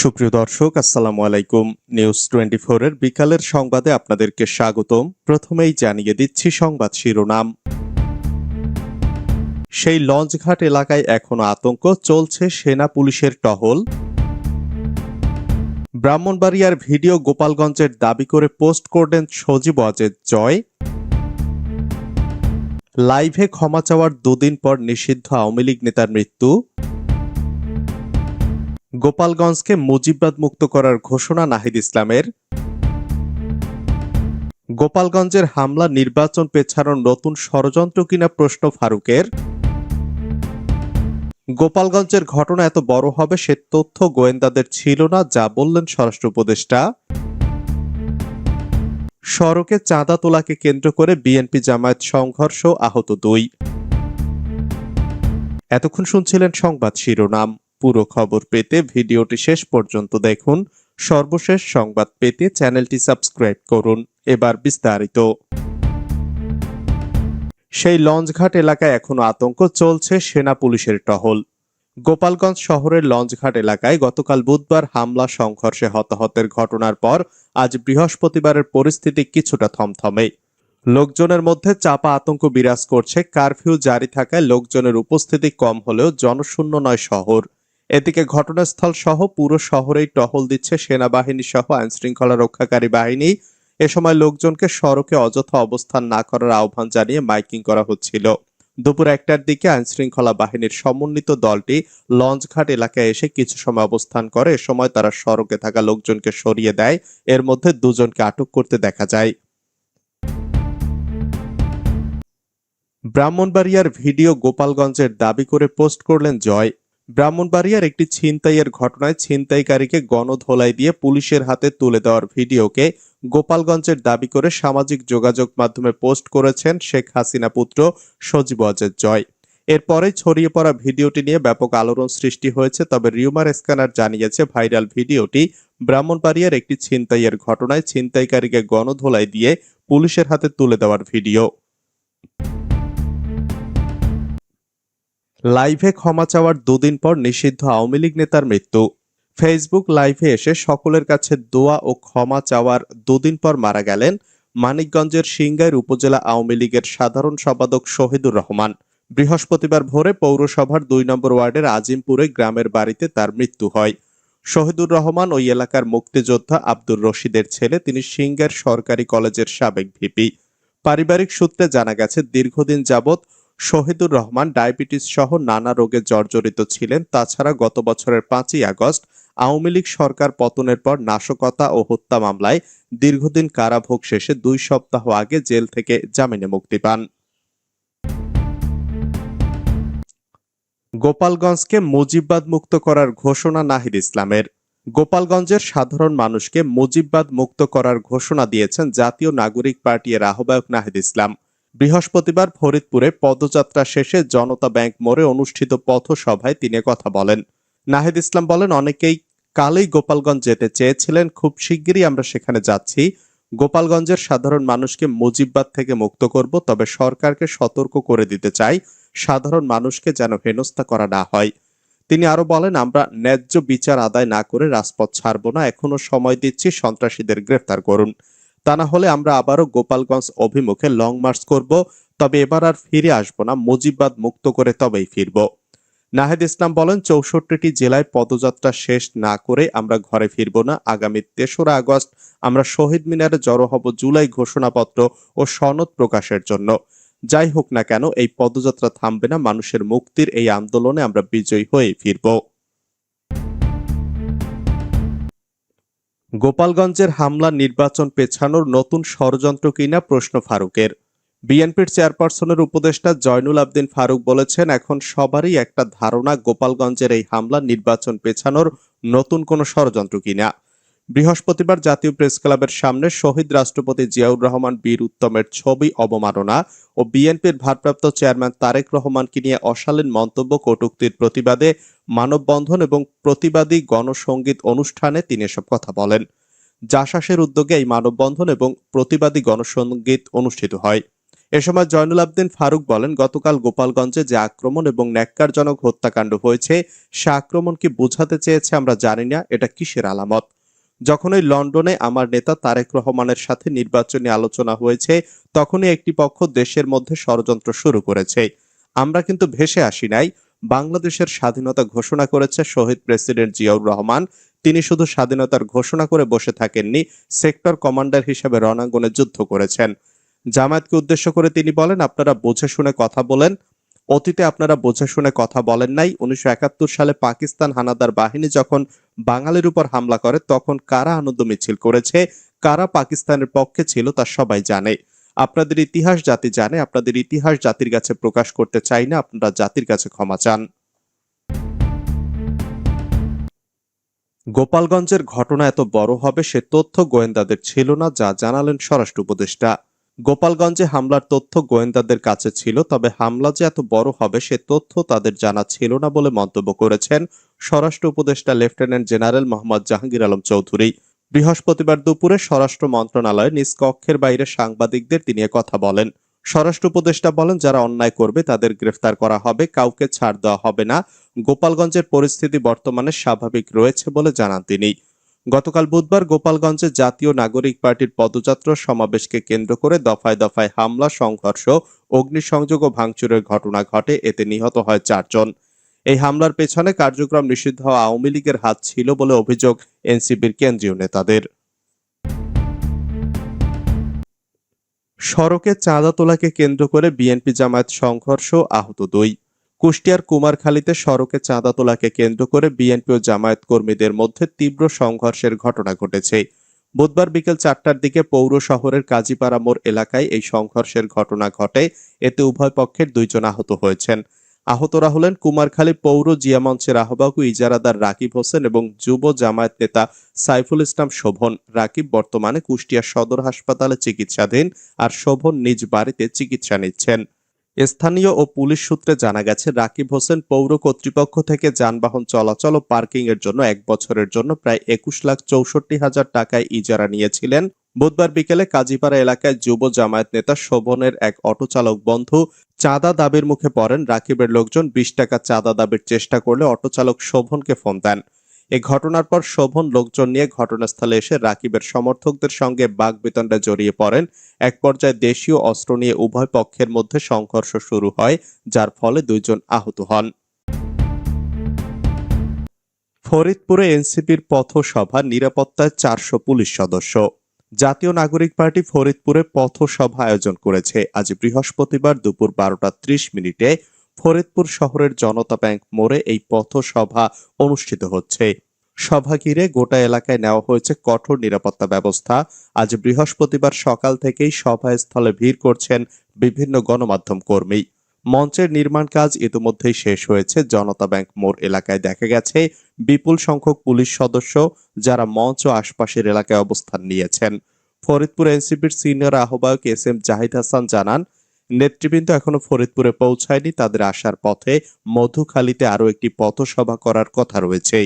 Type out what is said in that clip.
সুপ্রিয় দর্শক, আসসালামু আলাইকুম। নিউজ টোয়েন্টি এর বিকালের সংবাদে আপনাদেরকে স্বাগতম। প্রথমেই জানিয়ে দিচ্ছি সংবাদ শিরোনাম। সেই লঞ্চঘাট এলাকায় এখনও আতঙ্ক, চলছে সেনা পুলিশের টহল। ব্রাহ্মণবাড়িয়ার ভিডিও গোপালগঞ্জের দাবি করে পোস্ট করলেন সজীব অজেদ জয়। লাইভে ক্ষমা চাওয়ার দুদিন পর নিষিদ্ধ আওয়ামী লীগ নেতার মৃত্যু। গোপালগঞ্জকে মুজিববাদ মুক্ত করার ঘোষণা নাহিদ ইসলামের। গোপালগঞ্জের হামলা, নির্বাচন পেছানোর নতুন ষড়যন্ত্র কিনা প্রশ্ন ফারুকের। গোপালগঞ্জের ঘটনা এত বড় হবে সে তথ্য গোয়েন্দাদের ছিল না, যা বললেন স্বরাষ্ট্র উপদেষ্টা। সড়কে চাঁদা তোলাকে কেন্দ্র করে বিএনপি জামায়াত সংঘর্ষ আহত দুই। এতক্ষণ শুনছিলেন সংবাদ শিরোনাম। পুরো খবর পেতে ভিডিওটি শেষ পর্যন্ত দেখুন। সর্বশেষ সংবাদ পেতে চ্যানেলটি সাবস্ক্রাইব করুন। এবার বিস্তারিত। সেই লঞ্চঘাট এলাকায় এখনও আতঙ্ক চলছে সেনা পুলিশের টহল। গোপালগঞ্জ শহরের লঞ্চঘাট এলাকায় গতকাল বুধবার হামলা সংঘর্ষে হতাহতের ঘটনার পর আজ বৃহস্পতিবারের পরিস্থিতি কিছুটা থমথমে। লোকজনের মধ্যে চাপা আতঙ্ক বিরাজ করছে, কারফিউ জারি থাকায় লোকজনের উপস্থিতি কম হলেও জনশূন্য নয় শহর। এদিকে ঘটনাস্থল সহ পুরো শহরেই টহল দিচ্ছে সেনাবাহিনী সহ আইনশৃঙ্খলা রক্ষাকারী বাহিনী। এ সময় লোকজনকে সড়কে অযথা অবস্থান না করার আহ্বান জানিয়ে মাইকিং করা হচ্ছিল। দুপুর একটার দিকে আইনশৃঙ্খলা বাহিনীর সমন্বিত দলটি লঞ্চঘাট এলাকায় এসে কিছু সময় অবস্থান করে। এ সময় তারা সড়কে থাকা লোকজনকে সরিয়ে দেয়। এর মধ্যে দুজনকে আটক করতে দেখা যায়। ব্রাহ্মণবাড়িয়ার ভিডিও গোপালগঞ্জের দাবি করে পোস্ট করলেন জয়। ব্রাহ্মণবাড়িয়ার একটি ছিনতাইয়ের ঘটনায় ছিনতাইকারীকে গণধোলাই দিয়ে পুলিশের হাতে তুলে দেওয়ার ভিডিওকে গোপালগঞ্জের দাবি করে সামাজিক যোগাযোগ মাধ্যমে পোস্ট করেছেন শেখ হাসিনা পুত্র সজীব অজেদ জয়। এরপরে ছড়িয়ে পড়া ভিডিওটি নিয়ে ব্যাপক আলোড়ন সৃষ্টি হয়েছে, তবে রিউমার স্ক্যানার জানিয়েছে ভাইরাল ভিডিওটি ব্রাহ্মণবাড়িয়ার একটি ছিনতাইয়ের ঘটনায় ছিনতাইকারীকে গণধোলাই দিয়ে পুলিশের হাতে তুলে দেওয়ার ভিডিও। লাইভে ক্ষমা চাওয়ার দুদিন পর নিষিদ্ধ আওয়ামী লীগ নেতার মৃত্যু। ফেসবুক লাইভে এসে সকলের কাছে দোয়া ও ক্ষমা চাওয়ার দুদিন পর মারা গেলেন মানিকগঞ্জের সিংগাইর উপজেলা আওয়ামী লীগের সাধারণ সম্পাদক শহীদুর রহমান। বৃহস্পতিবার ভোরে পৌরসভার দুই নম্বর ওয়ার্ডের আজিমপুরে গ্রামের বাড়িতে তার মৃত্যু হয়। শহীদুর রহমান ওই এলাকার মুক্তিযোদ্ধা আব্দুর রশিদের ছেলে, তিনি সিংগার সরকারি কলেজের সাবেক ভিপি। পারিবারিক সূত্রে জানা গেছে, দীর্ঘদিন যাবৎ শহীদুর রহমান ডায়াবেটিস সহ নানা রোগে জর্জরিত ছিলেন। তাছাড়া গত বছরের পাঁচই আগস্ট আওয়ামী লীগ সরকার পতনের পর নাশকতা ও হত্যা মামলায় দীর্ঘদিন কারাভোগ শেষে দুই সপ্তাহ আগে জেল থেকে জামিনে মুক্তি পান। গোপালগঞ্জকে মুজিববাদ মুক্ত করার ঘোষণা নাহিদ ইসলামের। গোপালগঞ্জের সাধারণ মানুষকে মুজিববাদ মুক্ত করার ঘোষণা দিয়েছেন জাতীয় নাগরিক পার্টির আহ্বায়ক নাহিদ ইসলাম। বৃহস্পতিবার ফরিদপুরে পদযাত্রা শেষে জনতা ব্যাংক মোড়ে অনুষ্ঠিত পথসভায় তিনি কথা বলেন। নাহিদ ইসলাম বলেন, অনেকেই কালেই গোপালগঞ্জ যেতে চেয়েছিলেন, খুব শিগগিরই আমরা সেখানে যাচ্ছি। গোপালগঞ্জের সাধারণ মানুষকে মুজিববাদ থেকে মুক্ত করব, তবে সরকারকে সতর্ক করে দিতে চাই, সাধারণ মানুষকে যেন হেনস্থা করা না হয়। তিনি আরও বলেন, আমরা ন্যায্য বিচার আদায় না করে রাজপথ ছাড়ব না এখনও সময় দিচ্ছি সন্ত্রাসীদের গ্রেফতার করুন। তা না হলে আমরা আবারও গোপালগঞ্জ অভিমুখে লং মার্চ করব, তবে এবার আর ফিরে আসব না, মুজিববাদ মুক্ত করে তবেই ফিরব। নাহেদ ইসলাম বলেন, চৌষট্টিটি জেলায় পদযাত্রা শেষ না করে আমরা ঘরে ফিরব না। আগামী তেসরা আগস্ট আমরা শহীদ মিনারে জড়ো হব জুলাই ঘোষণাপত্র ও সনদ প্রকাশের জন্য। যাই হোক না কেন, এই পদযাত্রা থামবে না, মানুষের মুক্তির এই আন্দোলনে আমরা বিজয়ী হয়ে ফিরব। গোপালগঞ্জের হামলা নির্বাচন পেছানোর নতুন ষড়যন্ত্র কিনা প্রশ্ন ফারুকের। বিএনপির চেয়ারপারসনের উপদেষ্টা জয়নুল আবদিন ফারুক বলেছেন, এখন সবারই একটা ধারণা গোপালগঞ্জের এই হামলা নির্বাচন পেছানোর নতুন কোনো ষড়যন্ত্র কিনা। বৃহস্পতিবার জাতীয় প্রেস ক্লাবের সামনে শহীদ রাষ্ট্রপতি জিয়াউর রহমান বীর উত্তমের ছবি অবমাননা ও বিএনপির ভারপ্রাপ্ত চেয়ারম্যান তারেক রহমানকে নিয়ে অশালীন মন্তব্য, কটুক্তির প্রতিবাদে মানববন্ধন এবং প্রতিবাদী গণসংগীত অনুষ্ঠানে তিনি এসব কথা বলেন। জাসাসের উদ্যোগে এই মানববন্ধন এবং প্রতিবাদী গণসংগীত অনুষ্ঠিত হয়। এ সময় জয়নুল আবদিন ফারুক বলেন, গতকাল গোপালগঞ্জে যে আক্রমণ এবং ন্যাক্কারজনক হত্যাকাণ্ড হয়েছে, সে আক্রমণ কি বোঝাতে চেয়েছে আমরা জানি না, এটা কিসের আলামত? যখনই লন্ডনে আমার নেতা তারেক রহমানের সাথে নির্বাচনী আলোচনা হয়েছে, তখনই একটি পক্ষ দেশের মধ্যে ষড়যন্ত্র শুরু করেছে। আমরা কিন্তু ভেসে আসি নাই। বাংলাদেশের স্বাধীনতা ঘোষণা করেছে শহীদ প্রেসিডেন্ট জিয়াউর রহমান। তিনি শুধু স্বাধীনতার ঘোষণা করে বসে থাকেননি, সেক্টর কমান্ডার হিসেবে রণাঙ্গনে যুদ্ধ করেছেন। জামায়াতকে উদ্দেশ্য করে তিনি বলেন, আপনারা বুঝে শুনে কথা বলেন অতীতে আপনারা বুঝে শুনে কথা বলেন নাই। উনিশশো একাত্তর সালে পাকিস্তান হানাদার বাহিনী যখন বাঙালির উপর হামলা করে, তখন কারা আনন্দ মিছিল করেছে, কারা পাকিস্তানের পক্ষে ছিল তা সবাই জানে। আপনাদের ইতিহাস জাতি জানে, আপনাদের ইতিহাস জাতির কাছে প্রকাশ করতে চাই না, আপনারা জাতির কাছে ক্ষমা চান। গোপালগঞ্জের ঘটনা এত বড় হবে, সে তথ্য গোয়েন্দাদের ছিল না, যা জানালেন স্বরাষ্ট্র উপদেষ্টা। গোপালগঞ্জে হামলার তথ্য গোয়েন্দাদের কাছে ছিল, তবে হামলা যে এত বড় হবে সে তথ্য তাদের জানা ছিল না বলে মন্তব্য করেছেন স্বরাষ্ট্র উপদেষ্টা লেফটেন্যান্ট জেনারেল মোহাম্মদ জাহাঙ্গীর আলম চৌধুরী। বৃহস্পতিবার দুপুরে স্বরাষ্ট্র মন্ত্রণালয়ে নিজ কক্ষের বাইরে সাংবাদিকদের তিনি কথা বলেন। স্বরাষ্ট্র উপদেষ্টা বলেন, যারা অন্যায় করবে তাদের গ্রেফতার করা হবে, কাউকে ছাড় দেওয়া হবে না। গোপালগঞ্জের পরিস্থিতি বর্তমানে স্বাভাবিক রয়েছে বলে জানান তিনি। গতকাল বুধবার গোপালগঞ্জে জাতীয় নাগরিক পার্টির পদযাত্রা সমাবেশকে কেন্দ্র করে দফায় দফায় হামলা, সংঘর্ষ, অগ্নিসংযোগ ও ভাঙচুরের ঘটনা ঘটে। এতে নিহত হয় চারজন। এই হামলার পেছনে কার্যক্রম নিষিদ্ধ হওয়া আওয়ামী লীগের হাত ছিল বলে অভিযোগ এনসিপির কেন্দ্রীয় নেতাদের। সড়কে চাঁদা তোলাকে কেন্দ্র করে বিএনপি জামায়াত সংঘর্ষ আহত দুই। কুষ্টিয়ার কুমারখালীতে সড়কে চাঁদা তোলাকে কেন্দ্র করে বিএনপি ও জামায়াত কর্মীদের মধ্যে তীব্র সংঘর্ষের ঘটনা ঘটেছে। বুধবার বিকেল চারটার দিকে পৌর শহরের কাজীপাড়া মোড় এলাকায় এই সংঘর্ষের ঘটনা ঘটে। এতে উভয় পক্ষের দুইজন আহত হয়েছেন। আহতরা হলেন কুমারখালী পৌর জিয়া মঞ্চের আহ্বায়ক ইজারাদার রাকিব হোসেন এবং যুব জামায়াত নেতা সাইফুল ইসলাম শোভন। রাকিব বর্তমানে কুষ্টিয়া সদর হাসপাতালে চিকিৎসাধীন আর শোভন নিজ বাড়িতে চিকিৎসা নিচ্ছেন। স্থানীয় ও পুলিশ সূত্রে জানা গেছে, রাকিব হোসেন পৌর কর্তৃপক্ষ থেকে যানবাহন চলাচল ও পার্কিং এর জন্য এক বছরের জন্য প্রায় একুশ লাখ চৌষট্টি হাজার টাকায় ইজারা নিয়েছিলেন। বুধবার বিকেলে কাজীপাড়া এলাকায় যুব জামায়াত নেতা শোভনের এক অটো চালক বন্ধু চাঁদা দাবির মুখে পড়েন। রাকিবের লোকজন বিশ টাকা চাঁদা দাবির চেষ্টা করলে অটো চালক শোভনকে ফোন দেন। এ ঘটনার পর শোভন লোকজন নিয়ে ঘটনাস্থলে এসে রাকিবের সমর্থকদের সঙ্গে বাগবিতণ্ডা জড়িয়ে পড়েন। এক পর্যায়ে দেশীয় অস্ত্র নিয়ে উভয় পক্ষের মধ্যে সংঘর্ষ শুরু হয়, যার ফলে দুইজন আহত হন। ফরিদপুরে এনসিপির পথসভা নিরাপত্তায় চারশো পুলিশ সদস্য। জাতীয় নাগরিক পার্টি ফরিদপুরে পথসভা আয়োজন করেছে। আজ বৃহস্পতিবার দুপুর বারোটা ত্রিশ মিনিটে ফরিদপুর শহরের জনতা ব্যাংক মোড়ে এই পথসভা অনুষ্ঠিত হচ্ছে। সভা ঘিরে গোটা এলাকায় নেওয়া হয়েছে কঠোর নিরাপত্তা ব্যবস্থা। আজ বৃহস্পতিবার সকাল থেকেই সভাস্থলে ভিড় করছেন বিভিন্ন গণমাধ্যম কর্মী। মঞ্চের নির্মাণ কাজ ইতিমধ্যেই শেষ হয়েছে। জনতা ব্যাংক মোড় এলাকায় দেখা গেছে বিপুল সংখ্যক পুলিশ সদস্য যারা মঞ্চ ও আশপাশের এলাকায় অবস্থান নিয়েছেন। ফরিদপুর এনসিপির সিনিয়র আহ্বায়ক এস এম জাহিদ হাসান জানান নেতৃবৃন্দ এখনও ফরিদপুরে পৌঁছায়নি। তাদের আসার পথে মধুখালীতে আরও একটি পথসভা করার কথা রয়েছে।